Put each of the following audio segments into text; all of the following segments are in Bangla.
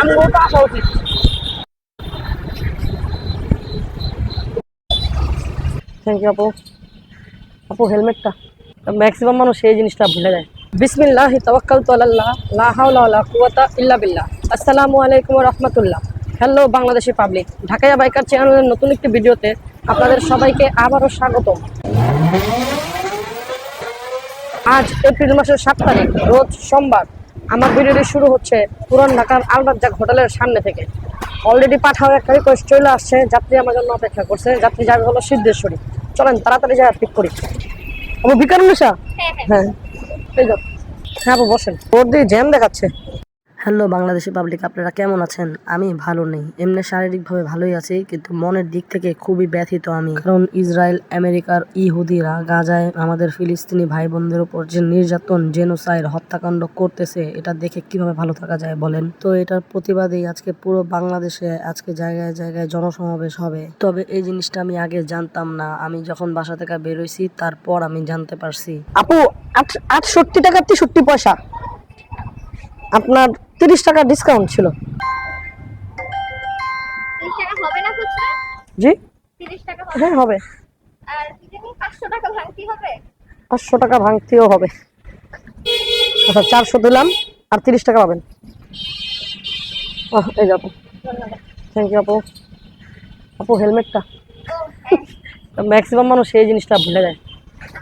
আমগো তো আসা উচিত। থ্যাংক ইউ আপু। আপু হেলমেটটা ম্যাক্সিমাম মানুষ এই জিনিসটা ভুলে যায়। বিসমিল্লাহ তাওয়াক্কালতু আলাল্লাহ, লা হাওলা ওয়ালা কুওয়াতা ইল্লা বিল্লাহ। আসসালামু আলাইকুম রাহমাতুল্লাহ। Hello Bangladeshi public Dhakaiya biker চ্যানেলের নতুন একটি ভিডিওতে আপনাদের সবাইকে আবারও স্বাগতম। আজ এপ্রিল মাসের সাত তারিখ, রোজ সোমবার। আমার ভিডিওটি শুরু হচ্ছে পুরান ঢাকার আলরাজ্জাক হোটেলের সামনে থেকে। অলরেডি পাঠাও একটা রিকোয়েস্ট চলে আসছে যাত্রী আমার জন্য অপেক্ষা করছে। যাত্রী যাবে হলো সিদ্ধেশ্বরী। চলেন তাড়াতাড়ি যাই পিক করি। আপু বিকার হ্যাঁ হ্যাঁ। এই যাও হ্যাঁ আপু বসেন। ওর দিয়ে জ্যাম দেখাচ্ছে। হ্যালো বাংলাদেশি পাবলিক আপনারা কেমন আছেন? আমি ভালো নেই। এমনি শারীরিকভাবে ভালোই আছি, কিন্তু মনের দিক থেকে খুবই ব্যথিত আমি। কারণ ইসরায়েল, আমেরিকার ইহুদিরা গাজায় আমাদের ফিলিস্তিনি ভাই বোনদের উপর যে নির্যাতন, জেনোসাইড, হত্যাকাণ্ড করতেছে, এটা দেখে কীভাবে ভালো থাকা যায় বলেন? তো এটার প্রতিবাদেই আজকে পুরো বাংলাদেশে আজকে জায়গায় জায়গায় জনসমাবেশ হবে। তবে এই জিনিসটা আমি আগে জানতাম না। আমি যখন বাসা থেকে বেরোইছি, তারপর আমি জানতে পারছি। আপু আটষট্টি টাকা, তেষট্টি পয়সা। আপনার তিরিশ টাকা ডিসকাউন্ট ছিল। জি? হ্যাঁ হবে। আর কি জানি পাঁচশো টাকা ভাঙতি হবে? পাঁচশো টাকা ভাঙতেও হবে। আচ্ছা চারশো দিলাম আর তিরিশ টাকা পাবেন। আহ, এই যাব থ্যাংক ইউ আপু। আপু হেলমেটটা ম্যাক্সিমাম মানুষ এই জিনিসটা ভুলে যায়।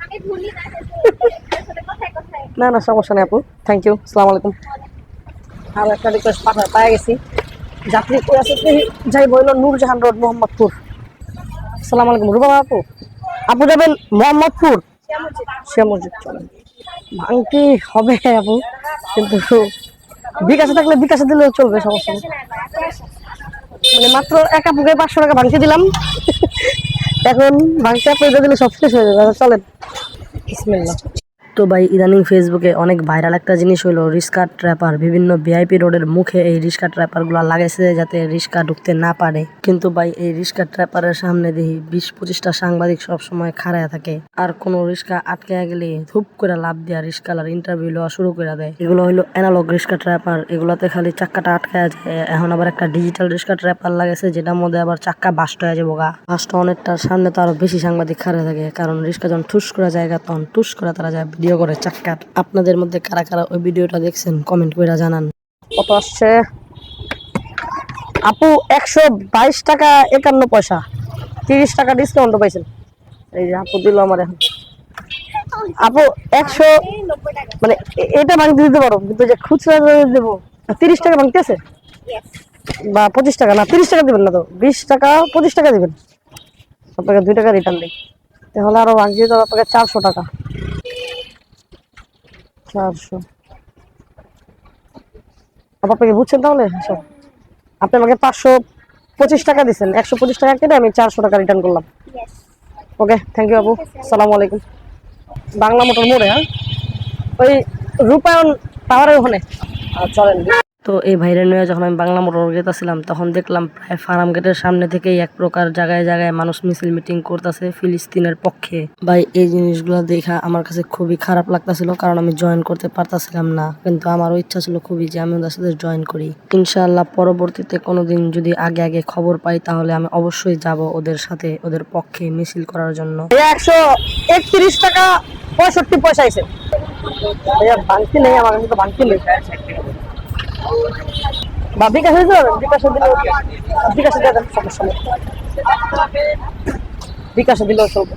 আমি ভুলি না না না সমস্যা নেই আপু। থ্যাংক ইউ সালাম আলাইকুম। আর একটা রিকোয়েস্ট পাঠা পাই গেছি। যাত্রী কই আছে যাই বলল নূরজাহান রোড, মোহাম্মদপুর। সালাম আলাইকুম। রুবা আপু আপু যাবেন মোহাম্মদপুর? মসজিদ চলেন ভাঙতি হবে আপু কিন্তু বিকাশে থাকলে বিকাশে দিলেও চলবে, সমস্যা মানে মাত্র এক আপুকে পাঁচশো টাকা ভাঙতে দিলাম। এখন ভাঙতে আপনাদের দিলে সব শেষ হয়ে যাবে। চলেন। বিসমিল্লাহ। তো ভাই, ইদানিং ফেসবুকে অনেক ভাইরাল একটা জিনিস হলো রিস্কা ট্র্যাপার। বিভিন্ন ভিআইপি রোডের মুখে এই রিস্কা ট্র্যাপারগুলো লাগাইছে যাতে রিস্কা ঢুকতে না পারে। কিন্তু ভাই, এই রিস্কা ট্র্যাপারের সামনে দেখি বিশ পঁচিশটা সাংবাদিক সবসময় খাড়ায় থাকে। আর কোনো রিস্কা আটকে গেলে ধূপ করে লাভ দেওয়া রিস্কালার ইন্টারভিউ লওয়া শুরু করে দেয়। এগুলো হলো অ্যানালগ রিস্কা ট্র্যাপার। এগুলোতে খালি চাক্কাটা আটকায় যায় এখন আবার একটা ডিজিটাল রিস্কা ট্র্যাপার লাগাইছে, যেটার মধ্যে আবার চাক্কা বাস্ট হয়ে যাব গা বাস্ট অনেকটার সামনে তো আরও বেশি সাংবাদিক খাড়া থাকে। কারণ রিস্কা যখন ঠুস করা জায়গা, তখন টুস করে তারা যায়। ভিডিও করে চাক্কার আপনাদের মধ্যে কারা কারা ওই ভিডিওটা দেখছেন কমেন্ট করে জানান। কত আসছে? আপু, একশো বাইশ টাকা একান্ন পয়সা। তিরিশ টাকা ডিসকাউন্ট পাইছেন। এই যে আপু দিল আমার এখন। আপু, একশো মানে এটা ভাঙতে দিতে পারো, কিন্তু যে খুচরা দেবো, তিরিশ টাকা ভাঙতে আছে বা পঁচিশ টাকা, না, তিরিশ টাকা দিবেন না তো, বিশ টাকা, পঁচিশ টাকা দিবেন। আপনাকে দুই টাকা রিটার্ন দিই। তাহলে আরও ভাঙতে দিতে হবে আপনাকে চারশো টাকা। চারশো। আপু আপনাকে বুঝছেন তাহলে? সব। আপনি আমাকে পাঁচশো পঁচিশ টাকা দিচ্ছেন একশো পঁচিশ টাকা কেটে আমি চারশো টাকা রিটার্ন করলাম। ওকে থ্যাংক ইউ আপু সালামু আলাইকুম। বাংলা মোটর মোড়ে হ্যাঁ? ওই রূপায়ণ টাওয়ারের ওখানে। আর চলেন। তো এই ভাইরে নিয়ে যখন আমি বাংলা মোটর গেতেছিলাম তখন দেখলাম প্রায় ফার্ম গেটের সামনে থেকেই এক প্রকার জায়গায় জায়গায় মানুষ মিছিল মিটিং করতেছে ফিলিস্তিনের পক্ষে। ভাই, এই জিনিসগুলো দেখা আমার কাছে খুবই খারাপ লাগতেছিল, কারণ আমি জয়েন করতে পারতাছিলাম না। কিন্তু আমারও ইচ্ছা ছিল খুবই যে আমি ওদের সাথে জয়েন করি। ইনশাআল্লাহ পরবর্তীতে কোনোদিন যদি আগে আগে খবর পাই, তাহলে আমি অবশ্যই যাব ওদের সাথে, ওদের পক্ষে মিছিল করার জন্য। একশো একত্রিশ টাকা পঁয়ষট্টি পয়সা আছে ভাঙতি নেই, আমার ভাঙতি নেই। বা বিকাশে দিতে পারবেন বিকাশে দিলেও বিকাশে দেন সমস্যা নেই। বিকাশে দিলেও চলবে।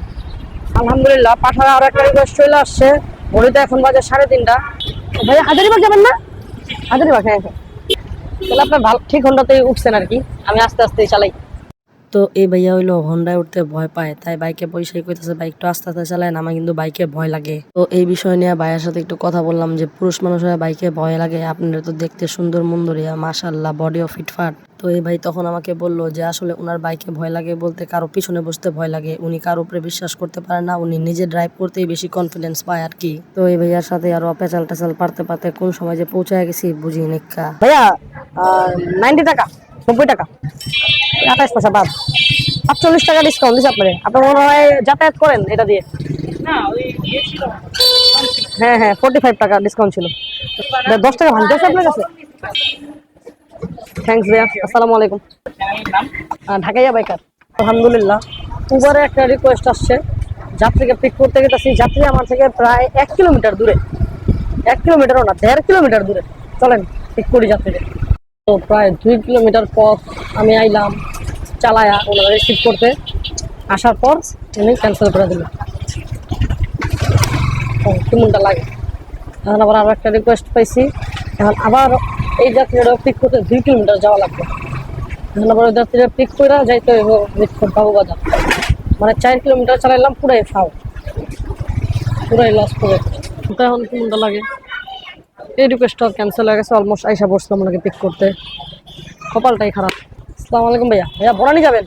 আলহামদুলিল্লাহ, পাঠার আর একটা রিকোয়েস্ট চলে আসছে। ঘড়িতে এখন বাজে সাড়ে তিনটা। ভাইয়া হাজারিবাগ যাবেন না? হাজারিবাগ হ্যাঁ হ্যাঁ। তাহলে আপনার ভালো ঠিক ঘন্টাতেই উঠছেন আর কি। আমি আস্তে আস্তে চালাই। তো এই ভাইয়া হইল হন্ডায় উঠতে ভয় পায়, তাই বাইকে বসেই কইতেছে বাইকটা আস্তে আস্তে চালায় আমার কিন্তু বাইকে ভয় লাগে। তো এই বিষয় নিয়ে ভাইয়ের সাথে একটু কথা বললাম যে, পুরুষ মানুষের বাইকে ভয় লাগে, আপনারা তো দেখতে সুন্দর মুন্দরিয়া মাশাল্লাহ বডিও ফিটফাট তো এই ভাই তখন আমাকে বলল যে, আসলে ওনার বাইকে ভয় লাগে বলতে কারও পিছনে বসতে ভয় লাগে, উনি কারও উপরে বিশ্বাস করতে পারে না, উনি নিজে ড্রাইভ করতেই বেশি কনফিডেন্স পায় আর কি। তো এই ভাইয়ার সাথে আরও পেঁচাল টেচাল পারতে পারতে কোন সময় যে পৌঁছায় গেছি বুঝি নিকা ভাইয়া নাইনটি টাকা। নব্বই টাকা। আঠাশ পয়সা বাদ। আটচল্লিশ টাকা ডিসকাউন্ট দিচ্ছে আপনার। আপনার মনে হয় যাতায়াত করেন এটা দিয়ে? হ্যাঁ হ্যাঁ ফোর্টি ফাইভ টাকা ডিসকাউন্ট ছিল। দশ টাকা ভাঙতে আছে আপনার কাছে? থ্যাংকস ভাইয়া। আসসালামু আলাইকুম। ঢাকাইয়া বাইকার আলহামদুলিল্লাহ। উবারে একটা রিকোয়েস্ট আসছে। যাত্রীকে পিক করতে গেতেছি। যাত্রী আমার থেকে প্রায় এক কিলোমিটার দূরে। এক কিলোমিটারও না দেড় কিলোমিটার দূরে। চলেন পিক করি যাত্রীকে তো প্রায় দুই কিলোমিটার পথ আমি আইলাম চালায়া ওনারা রিসিভ করতে। আসার পর উনি ক্যান্সেল করে দিল কেমনটা লাগে? এখন আবার আরও একটা রিকোয়েস্ট পাইছি। এখন আবার এই যাত্রীরা পিক করতে দুই কিলোমিটার যাওয়া লাগবে। এখন আবার ওই যাত্রীরা পিক করে যাইতে হইব বাবু বাজার মানে চার কিলোমিটার চালাইলাম, পুরাই ফাও পুরাই লস করে এখন কেমনটা লাগে? এই রিকোয়েস্টটা ক্যান্সেল হয়ে গেছে অলমোস্ট আইসা বসলাম ওনাকে পিক করতে। কপালটাই খারাপ। আসসালামু আলাইকুম ভাইয়া। ভাইয়া বড়ানি যাবেন?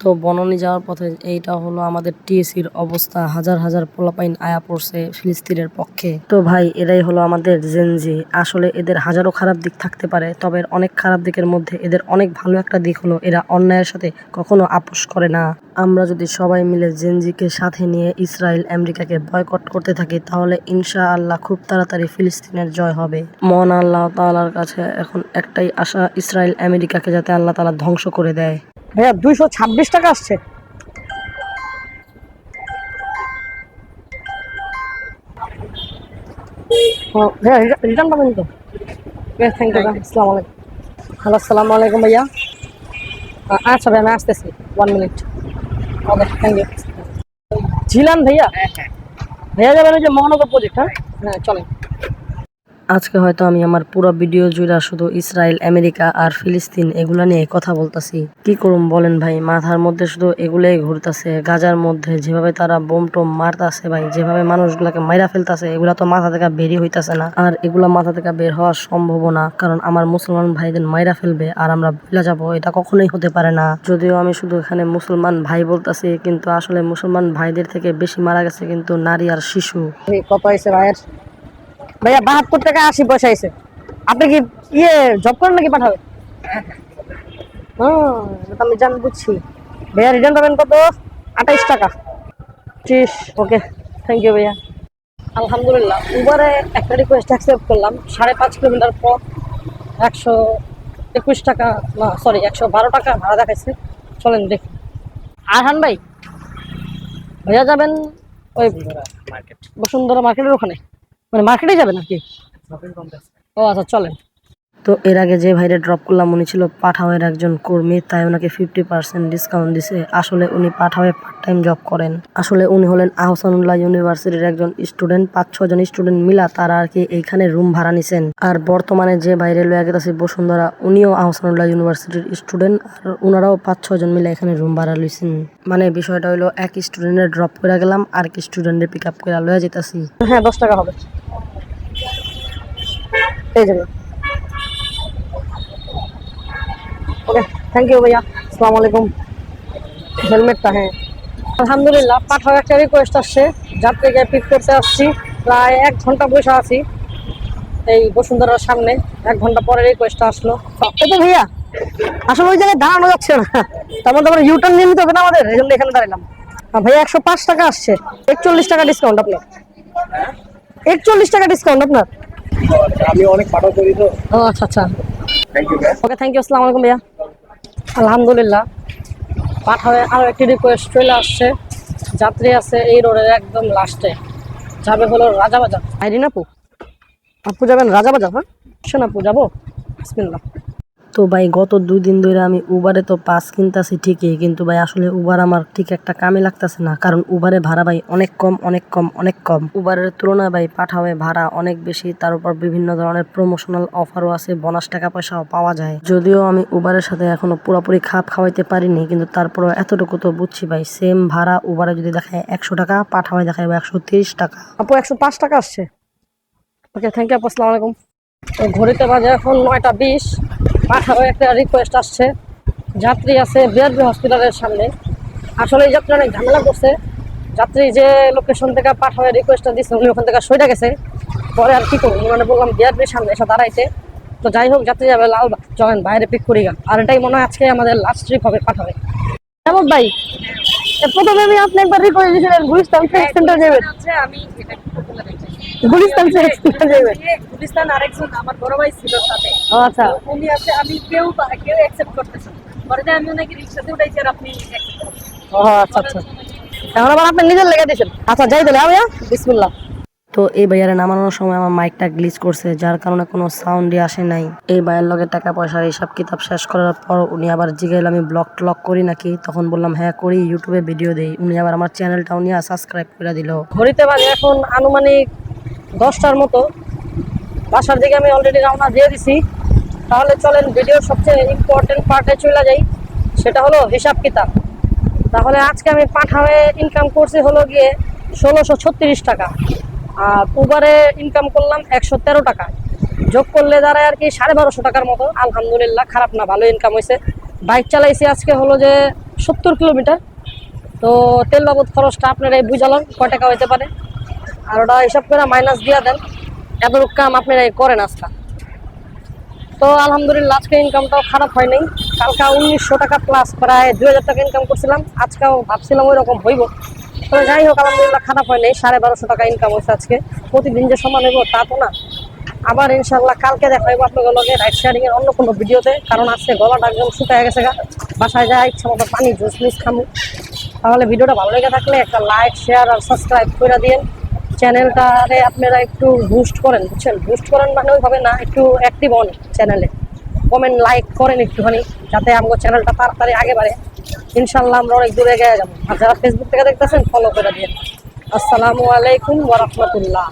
তো বনানী যাওয়ার পথে এইটা হলো আমাদের টিএসির অবস্থা। হাজার হাজার পোলাপাইন আয়া পড়ছে ফিলিস্তিনের পক্ষে। তো ভাই, এরাই হলো আমাদের জেনজি আসলে এদের হাজারো খারাপ দিক থাকতে পারে, তবে অনেক খারাপ দিকের মধ্যে এদের অনেক ভালো একটা দিক হলো এরা অন্যায়ের সাথে কখনো আপোষ করে না। আমরা যদি সবাই মিলে জেনজিকে সাথে নিয়ে ইসরায়েল, আমেরিকাকে বয়কট করতে থাকি, তাহলে ইনশা আল্লাহ খুব তাড়াতাড়ি ফিলিস্তিনের জয় হবে। মন আল্লাহ তাআলার কাছে এখন একটাই আশা, ইসরায়েল, আমেরিকাকে যাতে আল্লাহ তালা ধ্বংস করে দেয়। ভাইয়া দুইশো ছাব্বিশ টাকা আসছে। ভাইয়া রিটার্ন পাবেন তো? থ্যাংক ইউ আসসালামু আলাইকুম। হ্যালো আসসালামু আলাইকুম ভাইয়া। আচ্ছা ভাই আমি আসতেছি। One minute okay thank you Jhilan ভাইয়া? ভাইয়া যাবেন ওই যে মহানগর প্রজেক্ট হ্যাঁ? হ্যাঁ চলেন। আজকে হয়তো আমি আমার পুরো ভিডিও জুড়ে শুধু ইসরায়েল, আমেরিকা আর ফিলিস্তিন এগুলা নিয়ে কথা বলতাছি। কি করুম বলেন ভাই? মাথার মধ্যে শুধু এগুলাই ঘুরতাছে। গাজার মধ্যে যেভাবে তারা বোম টোম মারতাছে ভাই, যেভাবে মানুষগুলাকে মাইরা ফেলতাছে, এগুলা তো মাথা থেকে বেরই হইতাছে না। আর এগুলা মাথা থেকে বের হওয়া সম্ভব না কারণ আমার মুসলমান ভাইদের মাইরা ফেলবে আর আমরা ভুলে যাব, এটা কখনোই হতে পারে না। যদিও আমি শুধু এখানে মুসলমান ভাই বলতাছি, কিন্তু আসলে মুসলমান ভাইদের থেকে বেশি মারা গেছে কিন্তু নারী আর শিশু। ভাইয়া বাহাত্তর টাকা আশি পয়সা এসে আপনি কি ইয়ে জব করেন নাকি পাঠাবে হ্যাঁ এটা আমি জান বুঝছি। ভাইয়া রিটার্ন পাবেন কত? আঠাইশ টাকা। ত্রিশ। ওকে থ্যাংক ইউ ভাইয়া। আলহামদুলিল্লাহ উবারে একটা রিকোয়েস্ট অ্যাকসেপ্ট করলাম সাড়ে পাঁচ কিলোমিটার পর একশো একুশ টাকা না সরি একশো বারো টাকা ভাড়া দেখাইছে। চলেন দেখি। আরহান ভাই ভাইয়া যাবেন ওই বসুন্ধরা মার্কেটের ওখানে? মানে মার্কেটে যাবে নাকি ও আচ্ছা চলেন। তো এর আগে যে ভাইরে ড্রপ করলাম উনি ছিল পাঠাওয়ের একজন কর্মী তাই ওনাকে ফিফটি পার্সেন্ট ডিসকাউন্ট দিছে। আসলে উনি পাঠাওয়ে পার্ট টাইম জব করেন। আসলে উনি হলেন আহসানুল্লাহ ইউনিভার্সিটির একজন স্টুডেন্ট পাঁচ ছজন স্টুডেন্ট মিলা তারা আর কি এইখানে রুম ভাড়া নিছেন। আর বর্তমানে যে বাইরে লয়ে গেছে বসুন্ধরা উনিও আহসানুল্লাহ ইউনিভার্সিটির স্টুডেন্ট আর ওনারাও পাঁচ ছজন মিলে এখানে রুম ভাড়া লইছেন। মানে বিষয়টা হলো এক স্টুডেন্টের ড্রপ করে গেলাম আর এক স্টুডেন্টের পিক আপ করে লয়ে যেতেছি হ্যাঁ দশ টাকা হবে। এই জন্য ওকে থ্যাংক ইউ ভাইয়া। আসসালামু আলাইকুম। হেলমেটটা হ্যাঁ। আলহামদুলিল্লাহ, পাঠাও, একটা রিকোয়েস্ট আসছে। যাত্রীকে পিক করতে আসছি। প্রায় এক ঘণ্টা বসে আছি। এই বসুন্ধরার সামনে। এক ঘণ্টা পরে রিকোয়েস্টটা আসলো। এই তো ভাইয়া, আসলে ওই জায়গায় দাঁড়ানো যাচ্ছে না। তার মধ্যে আবার ইউটার্ন নিয়ে নিতে হবে না আমাদের? এই জন্য এখানে দাঁড়ালাম ভাইয়া, একশো পাঁচ টাকা আসছে। একচল্লিশ টাকা ডিসকাউন্ট আপনার। একচল্লিশ টাকা ডিসকাউন্ট আপনার। আমি অনেক পাঠক করি তো। ও আচ্ছা আচ্ছা। Thank you okay thank you আসসালামু আলাইকুম ভাইয়া। আলহামদুলিল্লাহ। পাঠাবে আরও একটি রিকোয়েস্ট চলে আসছে। যাত্রী আছে এই রোডের একদম লাস্টে যাবে হলো রাজাবাজার। আইরিন আপু? আপু যাবেন রাজাবাজার হ্যাঁ? শোন আপু যাব। বিসমিল্লাহ। তো ভাই, গত দুই দিন ধরে আমি উবারে তো পাস কিনতেছি ঠিকই, কিন্তু ভাই আসলে উবার আমার ঠিক একটা কামে লাগতাছে না, কারণ উবারে ভাড়া ভাই অনেক কম অনেক কম অনেক কম। উবারের তুলনায় ভাই পাঠাওয়ে ভাড়া অনেক বেশি, তার উপর বিভিন্ন ধরনের প্রমোশনাল অফারও আছে বোনাস টাকা পয়সাও পাওয়া যায়। যদিও আমি উবারের সাথে এখনও পুরোপুরি খাপ খাওয়াইতে পারিনি, কিন্তু তারপরে এতটুকু তো বুঝছি ভাই সেম ভাড়া উবারে যদি দেখায় একশো টাকা, পাঠাওয়ে দেখায় একশো তিরিশ টাকা। আপু, একশো পাঁচ টাকা আসছে। ওকে থ্যাংক ইউ আপু, আসসালামু আলাইকুম। ঘড়িতে বাজে এখন নয়টা বিশ। পাঠাও একটা রিকোয়েস্ট আসছে। যাত্রী আছে বিআরবি হসপিটালের সামনে। আসলে এই যাত্রী অনেক ঝামেলা করছে। যাত্রী যে লোকেশন থেকে পাঠাওয়ার রিকোয়েস্টটা দিচ্ছে উনি ওখান থেকে সইটা গেছে। পরে আর কি করব? মানে বললাম, বিআরবির সামনে এসে দাঁড়াইতে। তো যাই হোক, যাত্রী যাবে লাল চলেন বাইরে পিক করি গা। আর এটাই মনে হয় আজকে আমাদের লাস্ট ট্রিপ হবে, পাঠাবে। কেমন ভাই প্রথমে আমি আপনি একবার রিকোয়েস্ট দিয়েছিলেন বুঝতাম সেন্টার যাবেন। আমি এটা? গুলিস্তান গুলিস্তান আরেকজন আমার বড় ভাই ছিল সাথে। আচ্ছা। উনি আছে আমি কেউ কেউ অ্যাকসেপ্ট করতেছে পরে যে আমি ওনাকে রিক্সাতে উঠাইছি আর আপনি ও আচ্ছা আচ্ছা। এখন আবার আপনি নিজের লেগে দিয়েছেন। আচ্ছা যাই তাহলে ভাইয়া বিসমিল্লাহ। তো এই ভাইয়ারে নামানোর সময় আমার মাইকটা গ্লিচ করছে যার কারণে কোনো সাউন্ডই আসে নাই। এই ভাইয়ের লগে টাকা পয়সার হিসাব কিতাব শেষ করার পর উনি আবার জিগাইল আমি ব্লগ টলগ করি নাকি? তখন বললাম হ্যাঁ করি ইউটিউবে ভিডিও দেই। উনি আবার আমার চ্যানেলটাও নিয়ে সাবস্ক্রাইব করে দিল। ঘড়িতে বাজে এখন আনুমানিক দশটার মতো। বাসার দিকে আমি অলরেডি রওনা দিয়ে দিছি। তাহলে চলেন ভিডিওর সবচেয়ে ইম্পর্টেন্ট পার্টে চলে যাই। সেটা হলো হিসাব কিতাব। তাহলে আজকে আমি পাঠাওয়ে ইনকাম করছি হলো গিয়ে ষোলোশো ছত্রিশ টাকা। আর উবারে ইনকাম করলাম একশো তেরো টাকা। যোগ করলে দাঁড়ায় আর কি সাড়ে বারোশো টাকার মতো। আলহামদুলিল্লাহ, খারাপ না, ভালো ইনকাম হয়েছে। বাইক চালাইছি আজকে হলো যে সত্তর কিলোমিটার। তো তেল বাবদ খরচটা আপনারাই বুঝালাম, কয় টাকা হইতে পারে। আর ওটা হিসাব করে মাইনাস দিয়ে দেন। এতটুকু কাম আপনারাই করেন আজকা। তো আলহামদুলিল্লাহ, আজকে ইনকামটাও খারাপ হয় নাই। কালকা উনিশশো টাকা প্লাস প্রায় দুই হাজার টাকা ইনকাম করছিলাম। আজকেও ভাবছিলাম ওই রকম হইব। তবে যাই হোক, আলহামদুলিল্লাহ খারাপ হয় নাই। সাড়ে বারোশো টাকা ইনকাম হয়েছে আজকে। প্রতিদিন যে সমান হইব, তা তো না। আবার ইনশাল্লাহ কালকে দেখা হইব আপনাদের লগে রাইড শেয়ারিংয়ের অন্য কোনো ভিডিওতে। কারণ আজকে গলাটা একদম শুকায় গেছে গা। বাসায় যায় ইচ্ছা মতো পানি জুস মিস খামু। তাহলে ভিডিওটা ভালো লেগে থাকলে একটা লাইক শেয়ার আর সাবস্ক্রাইব করে দিন চ্যানেলটারে আপনারা একটু বুস্ট করেন, বুঝছেন? বুস্ট করেন মানে ওইভাবে না, একটু অ্যাক্টিভ হন চ্যানেলে। কমেন্ট লাইক করেন একটুখানি, যাতে আমার চ্যানেলটা তাড়াতাড়ি আগে বাড়ে। ইনশাল্লাহ আমরা অনেক দূরে এগিয়ে যাব। আর যারা ফেসবুক থেকে দেখতেছেন ফলো করে দিন আসসালামু আলাইকুম ওয়া রাহমাতুল্লাহ।